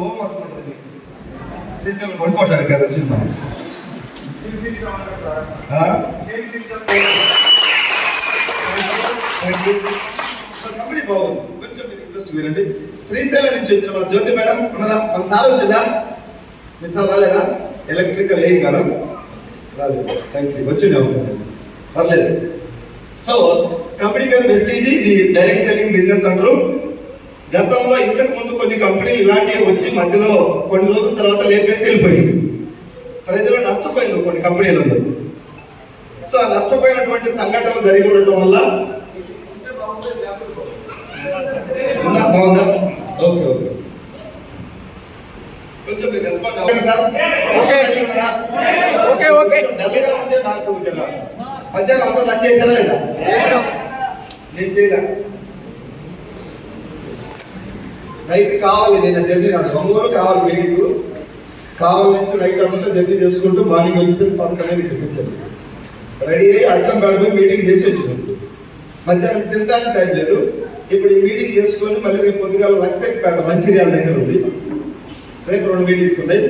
ఓం అనుకుంటుంది సీట్లలో పడుకోవటానికి కదా చిన్న కంపెనీ బాగుంది. కొంచెం మీరు ఇంట్రెస్ట్ మీరండి శ్రీశైలం నుంచి వచ్చిన మన జ్యోతి మేడం ఉన్నారా మన సార్ వచ్చిందా మీ సార్ రాలేదా? ఎలక్ట్రికల్ ఏం కదా. రాలేదు. థ్యాంక్ యూ వచ్చింది పర్లేదు. సో కంపెనీ పేరు వెస్టీజ్ ఇది డైరెక్ట్ సెల్లింగ్ బిజినెస్ అంటారు. గతంలో ఇంతకు ముందు కొన్ని కంపెనీలు ఇలాంటివి వచ్చి మధ్యలో కొన్ని రోజుల తర్వాత లేపేసి వెళ్ళిపోయింది ప్రజలు నష్టపోయింది కొన్ని కంపెనీలలో. సో ఆ నష్టపోయినటువంటి సంఘటనలు జరిగి ఉండటం వల్ల? బాగుందా? Okay okay. కొంచెం మీరు రెస్పాండ్ అవ్వండి సార్. Okay okay, okay. కొంచెం డల్గా ఉంటే నాకు జర మధ్యాహ్నం అందరూ లంచ్ చేశారా లేదా? నేను చేయలే. నైట్ కావాలి నేను జర్నీ నాది ఒంగోలు కావాలి మీటింగ్. కావాలి నుంచి నైట్ అంతా జర్నీ చేసుకుంటూ మార్నింగ్ పదకొండు ఇక్కడికి వచ్చాను రెడీ అయ్యి అచ్చం పోయి మీటింగ్ చేసి వచ్చినాను మధ్యాహ్నం తినడానికి టైం లేదు. ఇప్పుడు ఈ మీటింగ్ చేసుకొని మళ్ళీ రేపు పొద్దుగాల లక్సెట్పేట మంచిర్యాల దగ్గర ఉంది. రేపు రెండు మీటింగ్స్ ఉన్నాయి.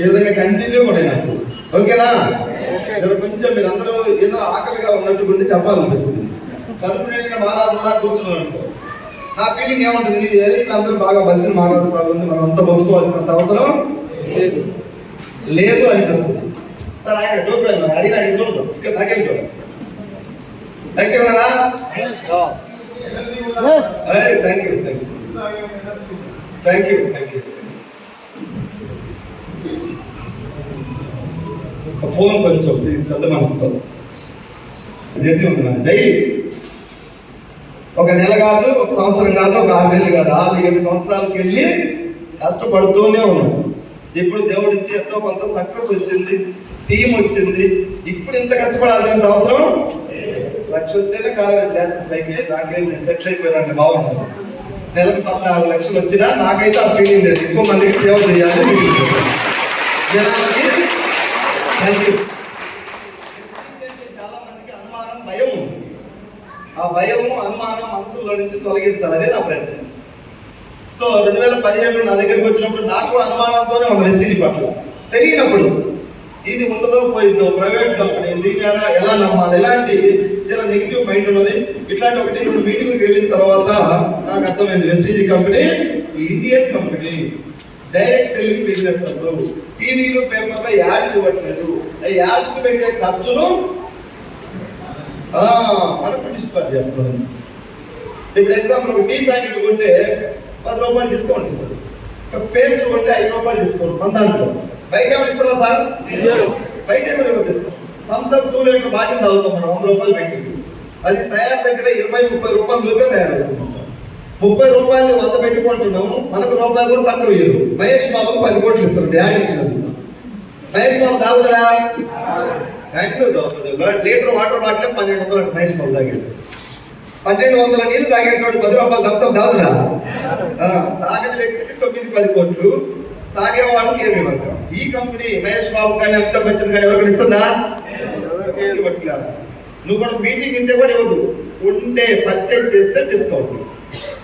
ఈ విధంగా కంటిన్యూ ఉన్నాయి నాకు. ఓకేనా? కొంచెం మీరు అందరూ ఏదో ఆకలిగా ఉన్నట్టు చెప్పాలనిపిస్తుంది. కడుపు నిండిన మహారాజులా కూర్చున్నాను అనుకో నా ఫీలింగ్ ఏముంటుంది? ఏది? అందరూ బాగా బలిసిన మహారాజు బాగుంది మనం అంతా బతుకోవాల్సినంత అవసరం లేదు. అనిపిస్తుంది. సార్ ఆయన డోర్ అడిగిన డోర్ ఇక్కడ నాకెళ్ళి థ్యాంక్ యూ ఉన్నారా thank you thank you thank you thank you phone కొంచెం ప్లీజ్ పెద్ద మనసుతో. జర్నీ ఉంది డైలీ ఒక నెల కాదు ఒక సంవత్సరం కాదు ఒక ఆరు నెలలు కాదు. ఆరు ఏడు సంవత్సరాలకి వెళ్ళి కష్టపడుతూనే ఉన్నాం. ఇప్పుడు దేవుడి ఇచ్చి ఎంతో కొంత సక్సెస్ వచ్చింది టీం వచ్చింది. ఇప్పుడు ఇంత కష్టపడాల్సినంత అవసరం లక్ష వస్తేనే కాలేదు నాకేం సెటిల్ అయిపోయినండి బాగుంది. నెలకు పద్నాలుగు లక్షలు వచ్చినా నాకైతే ఆ ఫీలింగ్ లేదు. ఎక్కువ మందికి సేవ చేయాలి. జనాలకి థ్యాంక్ యూ చాలా మందికి అనుమానం భయం ఉంది ఆ భయము అనుమానం మనసులో నుంచి తొలగించాలి. అదే నా ప్రయత్నం. సో రెండు వేల పదిహేడు నా దగ్గరికి వచ్చినప్పుడు నాకు అనుమానంతోనే ఒక వెస్టీజ్ పట్ల. తెలియనప్పుడు ఇది ఉండదో పోయిందో ప్రైవేట్ కంపెనీ దీని ఎలా నమ్మాలి? ఎలాంటి చాలా నెగిటివ్ మైండ్ ఉన్నది? ఇట్లాంటి ఒకటి రెండు మీటింగ్కి వెళ్ళిన తర్వాత నాకు అర్థమైంది. Vestige company Indian company direct selling business అంటారు టీవీలు పేపర్లో యాడ్స్ ఇవ్వట్లేదు. ఆ యాడ్స్ పెట్టే ఖర్చును మనకు డిస్కౌంట్ చేస్తారు ఇప్పుడు ఎగ్జాంపుల్ టీ ప్యాకెట్ కొంటే పది రూపాయలు డిస్కౌంట్ ఇస్తారు. పేస్ట్ కొంటే ఐదు రూపాయలు డిస్కౌంట్ మన దాంట్లో. బయట ఏమైనా ఇస్తారా సార్? బయట ఏమైనా discount Thums Up two litre bottle తాగుతాం మనం వంద రూపాయలు పెట్టి. అది తయారు దగ్గర ఇరవై ముప్పై రూపాయల లోపే తయారవుతుంది. ముప్పై రూపాయలు వంద పెట్టుకుంటున్నాము మనకు రూపాయలు కూడా తక్కువ ఇయ్యరు. మహేష్ బాబుకు పది కోట్లు ఇస్తారు డ్యాడ్ ఇచ్చినందుకు. మహేష్ బాబు తాగుతారా? లీటర్ వాటర్ బాటిల్ పన్నెండు వందలు మహేష్ బాబు తాగేది. పన్నెండు వందల నీళ్ళు తాగేటువంటి పది రూపాయలు తాగుతురా ఆ, తాగని వ్యక్తికి తొమ్మిది పది కోట్లు. తాగే వాళ్ళకి ఏమి ఇవ్వరు ఈ కంపెనీ మహేష్ బాబు కానీ అమితాబ్ బచ్చన్ కానీ ఎవరికి ఇస్తుందా? కాదు. నువ్వు కూడా మీటింగ్ ఇంటే కూడా ఇవ్వదు ఉంటే పర్చేజ్ చేస్తే డిస్కౌంట్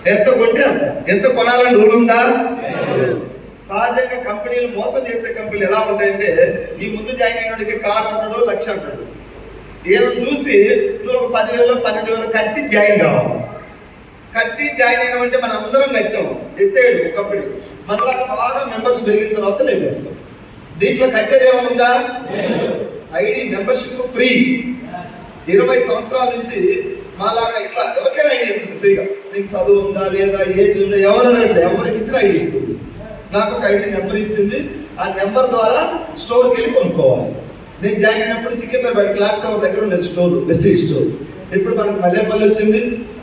ఎంత కొంటే అంత. ఎంత కొనాలని రూల్ ఉందా? సహజంగా కంపెనీలు మోసం చేసే కంపెనీలు ఎలా ఉంటాయంటే నీ ముందు జాయిన్ అయినోడికి కార్ ఉండడు లక్ష అంటాడు ఏమో చూసి నువ్వు ఒక పదివేలు పన్నెండు వేలు కట్టి జాయిన్ కావాలి కట్టి జాయిన్ అయినామంటే మనం అందరం కట్టాం. ఎత్తేడు ఒకప్పుడు మనలా బాగా మెంబర్స్ పెరిగిన తర్వాత లేపేస్తాం దీంట్లో కట్టేది ఏమైనా ఉందా? ID membership free. ఇరవై సంవత్సరాల నుంచి మాలాగా ఇట్లా ఎవరికైనా ఐడి ఇస్తుంది ఫ్రీగా. నీకు చదువు ఉందా లేదా ఏజ్ ఉందా ఎవరైనా ఇట్లా ఎవరికి ఇచ్చిన ఐడి ఇస్తుంది. నాకు ఒక ఐటీ నెంబర్ ఇచ్చింది. ఆ నెంబర్ ద్వారా స్టోర్కి వెళ్ళి కొనుక్కోవాలి. నేను జాయిన్ అయినప్పుడు సికింద్రాబాద్ క్లాక్ టవర్ దగ్గర ఉండేది స్టోర్ వెస్టీజ్ స్టోర్. ఇప్పుడు మనకు మల్లెపల్లి వచ్చింది.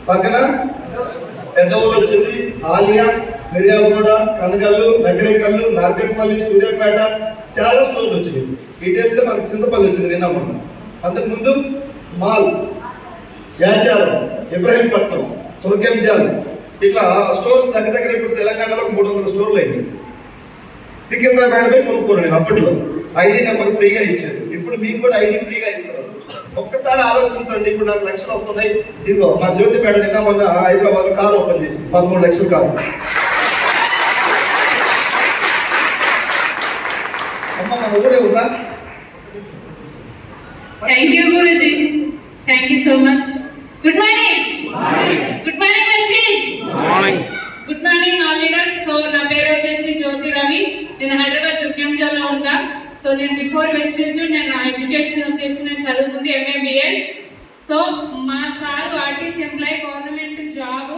పక్కన పెద్ద ఊరు వచ్చింది. ఆలియా మిర్యాలగూడ కనగల్లు నగరేకల్లు నార్కెట్పల్లి సూర్యాపేట చాలా స్టోర్లు వచ్చినాయి. ఇటు వెళ్తే మనకు చింతపల్లి వచ్చింది నిన్న మొన్న. అంతకుముందు మాల్ యాచారం ఇబ్రహీంపట్నం తుర్కెంజాల్ ఇట్లా స్టోర్స్ దగ్గర దగ్గర ఇప్పుడు తెలంగాణలో మూడు వందల స్టోర్లు అయినాయి. సికింద్రాబాద్ పై కొనుక్కున్నాను అప్పట్లో. ఐడి నెంబర్ ఫ్రీగా ఇచ్చారు ఇప్పుడు మీకు కూడా ఐడి ఫ్రీగా ఇస్తారు ఒక్కసారి ఆలోచించండి. ఇప్పుడు నాకు లక్షలు వస్తున్నాయి. ఇదిగో మా జ్యోతిపేట నిన్న మొన్న హైదరాబాద్ కార్ ఓపెన్ చేసి పదమూడు లక్షలు కారు. అమ్మ మన ఊరే ఉన్నా thank you Guruji thank you so much good morning good morning morning good morning మాలిడర్స్ so నా పేరు వచ్చేసి జ్యోతి రవి. నేను హైదరాబాద్ దుర్గంజాలో ఉంటా. సో నేను బిఫోర్ వెస్టేజ్ నేను నా ఎడ్యుకేషన్ వచ్చేసి నేను చదువుకుంది ఎంఏబిఏ సో మా sir RTC employee government job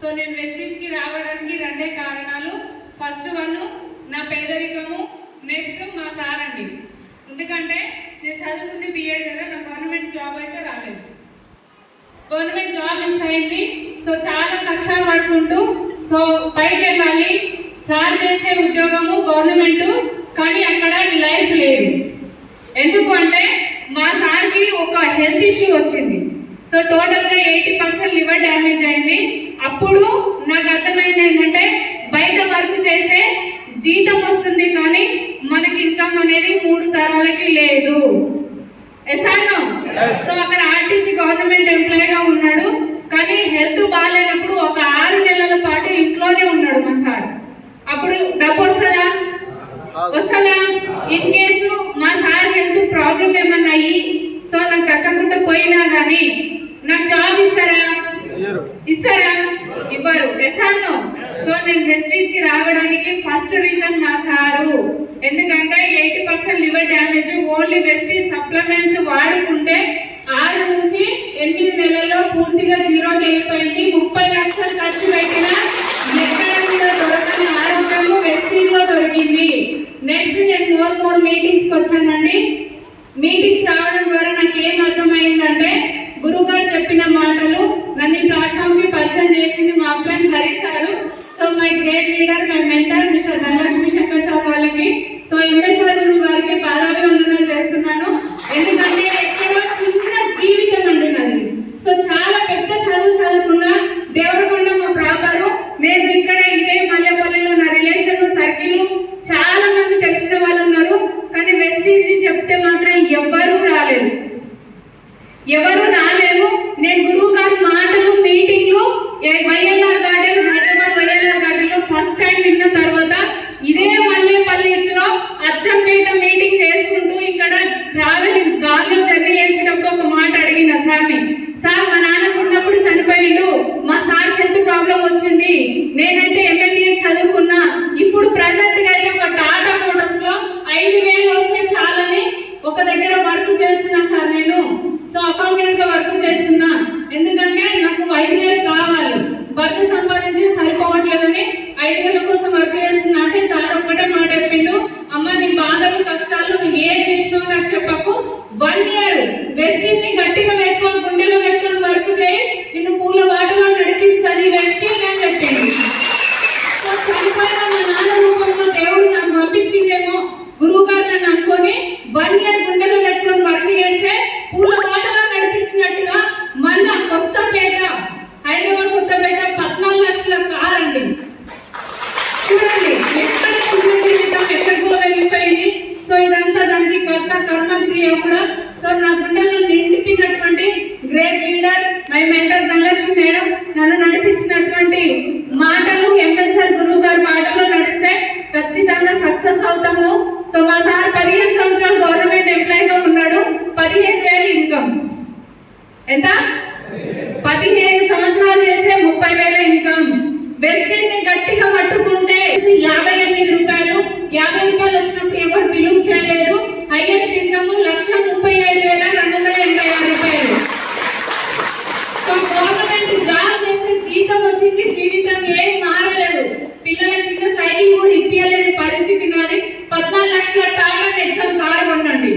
so నేను వెస్టేజ్కి రావడానికి రెండే కారణాలు. ఫస్ట్ వన్ నా పేదరికము. నెక్స్ట్ మా సార్ అండి ఎందుకంటే నేను చదువుకుంది బిఎడ్ కదా నా గవర్నమెంట్ జాబ్ అయితే రాలేదు. గవర్నమెంట్ జాబ్ మిస్ అయింది. సో చాలా కష్టాలు పడుకుంటూ సో పైకి వెళ్ళాలి. సార్ చేసే ఉద్యోగము గవర్నమెంట్ కానీ అక్కడ లైఫ్ లేదు. ఎందుకు అంటే మా సార్కి ఒక హెల్త్ ఇష్యూ వచ్చింది. సో టోటల్గా ఎయిటీ పర్సెంట్ లివర్ డ్యామేజ్ అయింది. అప్పుడు నాకు అర్థమైంది ఏంటంటే బయట వర్క్ చేసే జీతం వస్తుంది కానీ మనకి ఇన్కమ్ అనేది మూడు తరాలకి లేదు. ఎస్ ఆర్ నో సో అక్కడ ఆర్టీసీ గవర్నమెంట్ ఎంప్లాయీగా ఉన్నాడు కానీ హెల్త్ బాగాలేనప్పుడు ఒక ఆరు ఇంట్లోనే ఉన్నాడు మా సార్. అప్పుడు డబ్బు వస్తుందా? వస్తుందా? ఇన్ కేసు మా సార్ హెల్త్ ప్రాబ్లం ఏమన్నా అయ్యి సో నాకు దక్కకుండా పోయినా కానీ నాకు జాబ్ ఇస్తారా? ఇస్తారా? ఇవ్వరు. ఎసాను సో నేను వెస్టీజ్కి రావడానికి ఫస్ట్ రీజన్ మా సారు. ఎందుకంటే eighty percent liver damage only Vestige supplements వాడుకుంటే ఆరు నుంచి ఎనిమిది నెలల్లో పూర్తిగా జీరోకి వెళ్ళిపోయింది. ముప్పై లక్షలు ఖర్చు పెట్టినా ఆరోగ్యము వెస్టీజ్లో దొరికింది. నెక్స్ట్ నేను మోర్ మోర్ మీటింగ్స్కి వచ్చానండి. మీటింగ్స్ రావడం ద్వారా నాకు ఏం అర్థమైందంటే గురుగారు చెప్పిన మాటలు నన్ను ప్లాట్ఫామ్కి పరిచయం చేసింది మా అబ్బాయి Hari sir. So my great leader my mentor mister Dhanalakshmi Shankar sir వాళ్ళ సో ఎంఎస్ఆర్ గురువు గారికి పాదాభివందనాలు చేస్తున్నాను ఎందుకంటే ఎక్కడో చిన్న జీవితం అండి నాది సో చాలా పెద్ద చదువు చదువుకున్నా దేవరకొండ మా ప్రాపరు నేను ఇక్కడ ఇదే మల్లెపల్లిలో నా రిలేషన్ సర్కిల్ చాలా మంది తెలిసిన వాళ్ళు ఉన్నారు కానీ వెస్టీజ్ చెప్తే మాత్రం ఎవ్వరూ రాలేదు ఎవరు రాలేదు నేను గురువు గారి మాటలు మీటింగ్లు వైఎల్ఆర్ గార్డెన్ హైదరాబాద్ వైఎల్ఆర్ గార్డెన్లో ఫస్ట్ టైం విన్న తర్వాత ఇదే మల్లేపల్లిలో అచ్చంపేట మీటింగ్ చేసుకుంటూ ఇక్కడ ట్రావెలింగ్ కార్లో జర్నీ చేసేటప్పుడు ఒక మాట అడిగిన సార్ని సార్ మా నాన్న చిన్నప్పుడు చనిపోయిండు మా సార్ హెల్త్ ప్రాబ్లం వచ్చింది నేనైతే ఎంఎంబీఏ చదువుకున్నా ఇప్పుడు ప్రజెంట్గా అయితే ఒక టాటా మోటార్స్లో ఐదు వేలు వస్తే చాలని ఒక దగ్గర వర్క్ చేస్తున్నా సార్ నేను సో అకౌంటెంట్గా వర్క్ చేస్తున్నా ఎందుకంటే నాకు ఐదు వేలు కావాలి భర్త సంపాదించి సరిపోవట్లేదని కోసం వర్క్ చేస్తున్నా అంటే సార్ ఒక్కటే మాట చెప్పిండు అమ్మ నీ బాధలు కష్టాలు నువ్వు ఏం చేసినావు నాకు చెప్పకు. వన్ ఇయర్ వెస్ట్ని గట్టిగా పెట్టుకొని గుండెలో పెట్టుకొని వర్క్ చేయి. నిన్ను పూల వాటలో నడిపిస్తుంది వెస్ట్ అని చెప్పిండు. సో చనిపోయిన మా నాన్న రూపంలో దేవుడు నన్ను పంపించిందేమో గురువు గారు నన్ను అనుకొని వన్ ఇయర్ గుండెలో పెట్టుకొని వర్క్ చేస్తే పూల బాటలో నడిపించినట్టుగా మన కొత్తపేట హైదరాబాద్ కొత్తపేట పద్నాలుగు లక్షల కార్ అండి చూడండి ఎక్కడ చిన్న జీవితం ఎక్కడికో వెళ్ళిపోయింది సో ఇదంతా యొక్క కర్త క్రియ కూడా సో నా గుండెల్లో నిండిపినటువంటి great leader my mentor Dhanalakshmi madam నన్ను నడిపించినటువంటి మాటలు ఎంఎస్ఆర్ గురువు గారి మాటల్లో నడిస్తే ఖచ్చితంగా సక్సెస్ అవుతాము. సో మా సార్ పదిహేను సంవత్సరాలు గవర్నమెంట్ ఎంప్లాయీగా ఉన్నాడు. పదిహేను వేలు ఇన్కమ్ ఎంత పదిహేను సంవత్సరాలు చేసే ముప్పై వేల ఇన్కమ్ వెస్టేజ్ని గట్టిగా పట్టుకుంటే యాభై ఎనిమిది రూపాయలు యాభై రూపాయలు వచ్చినప్పుడు ఎవరు బిలువ చేయలేరు హైయెస్ట్ ఇన్కమ్ లక్ష ముప్పై ఏడు వేల రెండు వందల ఎనభై ఆరు రూపాయలు సో గవర్నమెంట్ జాబ్ చేస్తే జీతం వచ్చింది జీవితం ఏం మారలేదు పిల్లల చిన్న సైకిల్ కూడా ఇప్పించలేని పరిస్థితి నాది పద్నాలుగు లక్షల టాటా ఎగ్జామ్ కారు కొనండి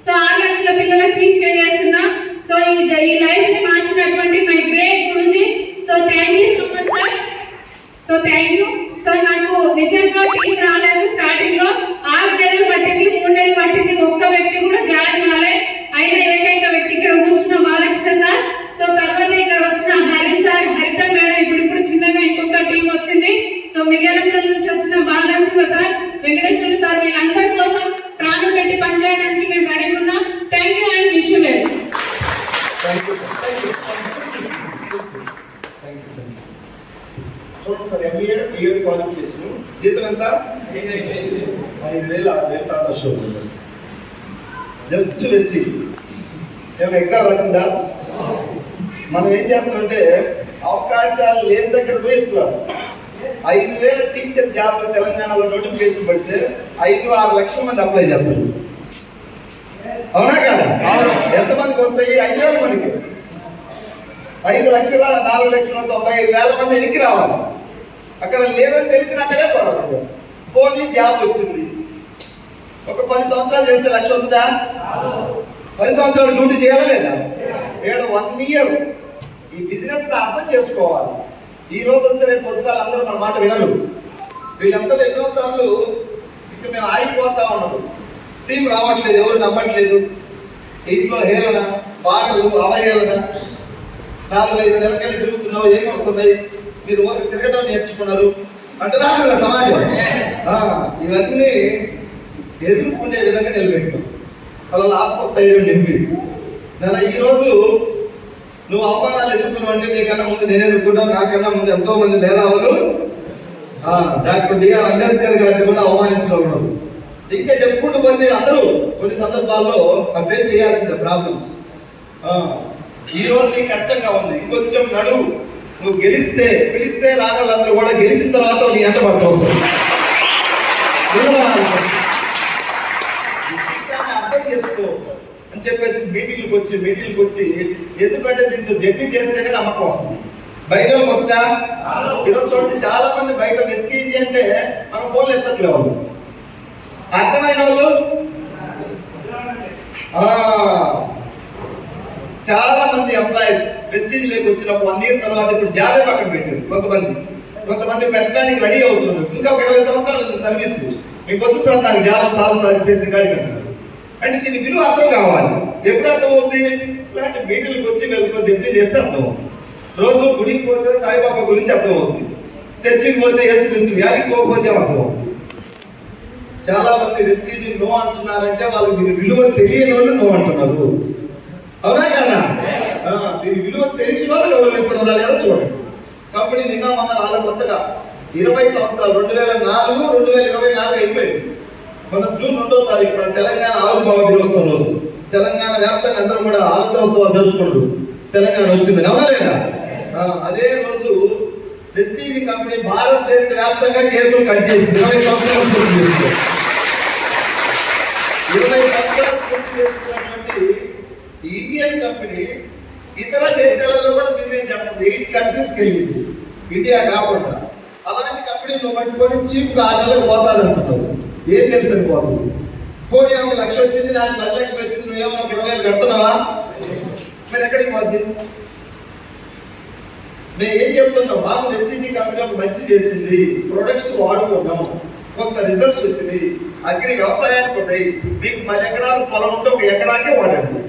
సో ఆరు లక్షల పిల్లలకు ఫీజు పే చేస్తున్నా సో ఈ ఈ లైఫ్ని మార్చినటువంటి my great guruji so thank you so much sir so thank you so నాకు నిజంగా టీం రాలేదు స్టార్టింగ్లో ఆరు నెలలు పట్టింది మూడు నెలలు పట్టింది ఒక్క వ్యక్తి కూడా జాయిన్ కాలే అయిన ఏకైక వ్యక్తి ఇక్కడ కూర్చున్న బాలకృష్ణ సార్ సో తర్వాత ఇక్కడ వచ్చిన హరి సార్ హరిత మేడం ఇప్పుడు ఇప్పుడు చిన్నగా ఇంకొక టీం వచ్చింది సో మిగతా నుంచి వచ్చిన బాలనరసింహ సార్ వెంకటేశ్వర సార్ వీళ్ళందరి కోసం ప్రాణం పెట్టి పనిచేయడానికి మేము రెడీ ఉన్నాం thank you and wish you well thank you చూడండి సార్ ఎంబీఏ బిఎడ్ క్వాలిఫికేషన్ జీతం ఎంత? ఐదు వేల. టాటా షో జస్ట్ వెస్టింగ్ ఏమైనా ఎగ్జామ్ రాసిందా? మనం ఏం చేస్తామంటే అవకాశాలు లేని దగ్గర పోయి ఎత్తుకున్నాం ఐదు వేల టీచర్ జాబ్ తెలంగాణలో నోటిఫికేషన్ పెడితే ఐదు ఆరు లక్షల మంది అప్లై చేస్తారు. అవునా కదా? ఎంతమందికి వస్తాయి? ఐదు వేల మందికి. ఐదు లక్షల నాలుగు లక్షల తొంభై ఐదు వేల మంది ఎనికి రావాలి. అక్కడ లేదని తెలిసినాకనే పోరాటం చేస్తాం. పోనీ జాబ్ వచ్చింది. ఒక పది సంవత్సరాలు చేస్తే లక్ష వస్తుందా? పది సంవత్సరాలు డ్యూటీ చేయాలా లేదా? ఏడు వన్ ఇయర్ ఈ బిజినెస్ అర్థం చేసుకోవాలి. ఈ రోజు వస్తే రేపు పొద్దుగాల అందరూ మన మాట వినరు. వీళ్ళందరూ ఎన్నో సార్లు ఇక మేము ఆగిపోతా ఉన్నాము. టీం రావట్లేదు ఎవరు నమ్మట్లేదు. ఇంట్లో హేళన బాగలు అవహేళన. నాలుగు ఐదు నెలకెళ్ళి తిరుగుతున్నావు ఏమి వస్తున్నాయి మీరు ఊరికి తిరగడం నేర్చుకున్నారు. అంటారా సమాజం. ఇవన్నీ ఎదుర్కొనే విధంగా నిలబెట్టాం అలా ఆత్మస్థైర్యం నింపి. నేను ఈరోజు నువ్వు అవమానాలు ఎదుర్కొన్నావు అంటే నీకన్నా ముందు నేను ఎదుర్కొన్నావు నాకన్నా ముందు ఎంతో మంది మేధావులు డాక్టర్ బిఆర్ అంబేద్కర్ గారిని కూడా అవమానించడం ఇంకా చెప్పుకుంటూ పోతే అందరూ కొన్ని సందర్భాల్లో ఫేస్ చేయాల్సిందే ప్రాబ్లమ్స్ ఈ రోజు నీకు కష్టంగా ఉంది. ఇంకొంచెం నడువు. నువ్వు గెలిస్తే పిలిస్తే రాగలందరూ కూడా గెలిచిన తర్వాత నీ ఎంట పడతావు అర్థం చేసుకో అని చెప్పేసి మీటింగ్లకు వచ్చి మీటింగ్లకు వచ్చి ఎందుకంటే దీంతో జర్నీ చేస్తేనే నమ్మకం వస్తుంది. బయట వస్తా? ఈరోజు చూడండి చాలా మంది బయట వెస్టీజీ అంటే మనం ఫోన్లు ఎత్తట్లే వాళ్ళు. అర్థమైన వాళ్ళు? చాలా మంది ఎంప్లాయీస్ వెస్టీజ్ లేక వచ్చిన వన్ ఇయర్ తర్వాత ఇప్పుడు జాబే పక్కన పెట్టారు కొంతమంది. కొంతమంది పెట్టడానికి రెడీ అవుతున్నారు. ఇంకా ఒక ఇరవై సంవత్సరాలు ఉంది సర్వీస్ మీకు వద్దు సార్ నాకు జాబ్ సాల్వ్ సాల్వ్ చేసిన కాడికి అంటారు అంటే దీని విలువ అర్థం కావాలి. ఎప్పుడు అర్థం అవుతుంది ఇలాంటి మీటింగ్కి వచ్చి వెళ్తూ జర్నీ చేస్తే అర్థమవుతుంది రోజు గుడికి పోతే సాయిబాబా గురించి అర్థం అవుతుంది. చర్చికి పోతే యేసుక్రీస్తు వ్యాధికి పోకపోతే అర్థమవుతుంది చాలా మంది వెస్టీజ్ నో అంటున్నారంటే వాళ్ళకి దీని విలువ తెలియని వాళ్ళు నో అంటున్నారు. అవునా కదా? దీని విలువ తెలిసి వాళ్ళు గౌరవిస్తున్నారా లేదా చూడండి. కంపెనీ నిన్న మొన్న వాళ్ళ కొత్తగా ఇరవై సంవత్సరాలు రెండు వేల నాలుగు రెండు వేల ఇరవై నాలుగు అయిపోయింది. మన జూన్ రెండో తారీఖు మన తెలంగాణ ఆవిర్భావ దినోత్సవం రోజు. తెలంగాణ వ్యాప్తంగా అందరూ కూడా ఆనందోత్సవాలు జరుపుకుంటారు. తెలంగాణ వచ్చింది అవునా లేదా? అదే రోజు ప్రెస్టీజ్ కంపెనీ భారతదేశ వ్యాప్తంగా కేకులు కట్ చేసింది. ఇరవై సంవత్సరాలు పూర్తి ఇరవై సంవత్సరాలు పూర్తి ఇండియన్ కంపెనీ ఇతర దేశాలలో కూడా బిజినెస్ చేస్తుంది. ఎయిట్ కంట్రీస్కి వెళ్ళింది. ఇండియా కాకుండా. అలాంటి కంపెనీ నువ్వు పట్టుకొని చీప్ ఆరు నెలలకు పోతాది ఏం తెలుసు పోతుంది పోనీ ఏమో లక్ష వచ్చింది నాకు పది లక్షలు వచ్చింది నువ్వేమో ఒక ఇరవై వేలు పెడుతున్నావా మరి ఎక్కడికి పోతుంది మేము ఏం చెప్తున్నావు మాకు వెస్టీజీ కంపెనీ ఒక మంచి చేసింది. ప్రొడక్ట్స్ వాడుకున్నాం కొంత రిజల్ట్స్ వచ్చింది. అగ్రి వ్యవసాయానికి ఉన్నాయి మీకు పది ఎకరాలు పొలం ఉంటే ఒక ఎకరాకే వాడండి.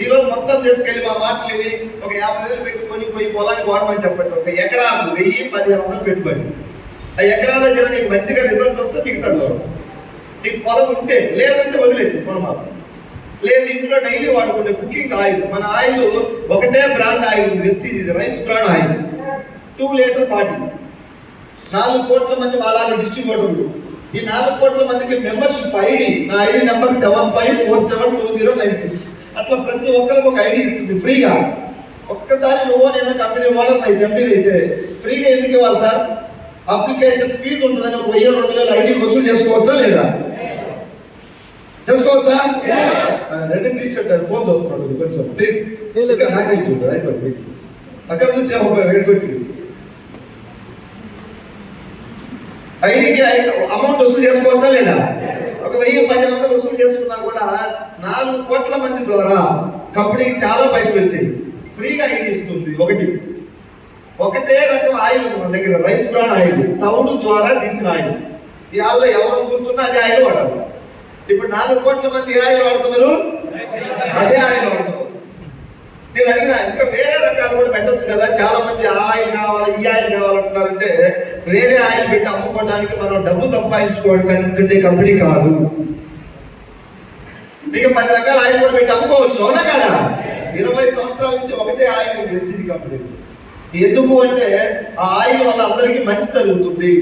ఈ రోజు మొత్తం తీసుకెళ్ళి మా మాటలు విని ఒక యాభై వేలు పెట్టుకొని పోయి పొలానికి వాడమని చెప్పండి. ఒక ఎకరాకు వెయ్యి పదిహేను వందలు పెట్టుబడి. ఆ ఎకరాల జర నీకు మంచిగా రిజల్ట్ వస్తే మిగతాలో నీకు పొలం ఉంటే లేదంటే వదిలేసి పొలం లేదు ఇంట్లో డైలీ వాడుకునే కుకింగ్ ఆయిల్ మన ఆయిల్ ఒకటే బ్రాండ్ ఆయిల్ ఉంది వెస్టీజ్ ఇది rice brand oil two litre పాటి నాలుగు కోట్ల మంది వాళ్ళ డిస్ట్రిబ్యూటర్లు ఈ నాలుగు కోట్ల మందికి మెంబర్షిప్ ఐడి నా ID number seven five four seven two zero nine six అట్లా ప్రతి ఒక్కరికి ఒక ఐడి ఇస్తుంది ఫ్రీగా. ఒక్కసారి నువ్వు నేను కంపెనీ ఓనర్ నా కంపెనీ అయితే ఫ్రీగా ఎందుకు ఇవ్వాలి సార్? అప్లికేషన్ ఫీజు ఉంటుందని ఒక వెయ్యి రెండు వేల ఐడి వసూలు చేసుకోవచ్చా లేదా? చేసుకోవచ్చా? రెండు టీ షర్ట్ ఫోన్ చూస్తున్నాడు కొంచెం. ప్లీజ్. నాకే చూడు అయిపోయింది అక్కడ చూస్తే ఒక రేటుకి వచ్చి ఐడికి అమౌంట్ వసూలు చేసుకోవచ్చా లేదా? ఒక వెయ్యి పదిహేను వందలు వసూలు చేసుకున్నా కూడా నాలుగు కోట్ల మంది ద్వారా కంపెనీకి చాలా పైసలు వచ్చాయి. ఫ్రీగా ఐడి ఇస్తుంది. ఒకటి. ఒకటే రకం ఆయిల్ ఉంది మన దగ్గర. Rice brand oil. తౌడు ద్వారా తీసిన ఆయిల్. ఇవాళ ఎవరు కూర్చున్నా అదే ఆయిల్ వాడాలి. ఇప్పుడు నాలుగు కోట్ల మంది ఏ ఆయిల్ వాడుతున్నారు? అదే ఆయిల్ వాడుతున్నారు. నేను అడిగిన ఇంకా వేరే రకాలు కూడా పెట్టచ్చు కదా. చాలా మంది ఆ ఆయిల్ కావాలి ఈ ఆయిల్ కావాలంటున్నారంటే వేరే ఆయిల్ పెట్టి అమ్ముకోవడానికి మనం డబ్బు సంపాదించుకోవడానికి కంపెనీ కాదు. ఇక పది రకాల ఆయిల్ కూడా పెట్టి అమ్ముకోవచ్చు అవునా కదా? ఇరవై సంవత్సరాల నుంచి ఒకటే ఆయిల్ ప్రెస్టీజ్ కంపెనీ. ఎందుకు అంటే ఆ ఆయిల్ వల్ల అందరికీ మంచి జరుగుతుంది.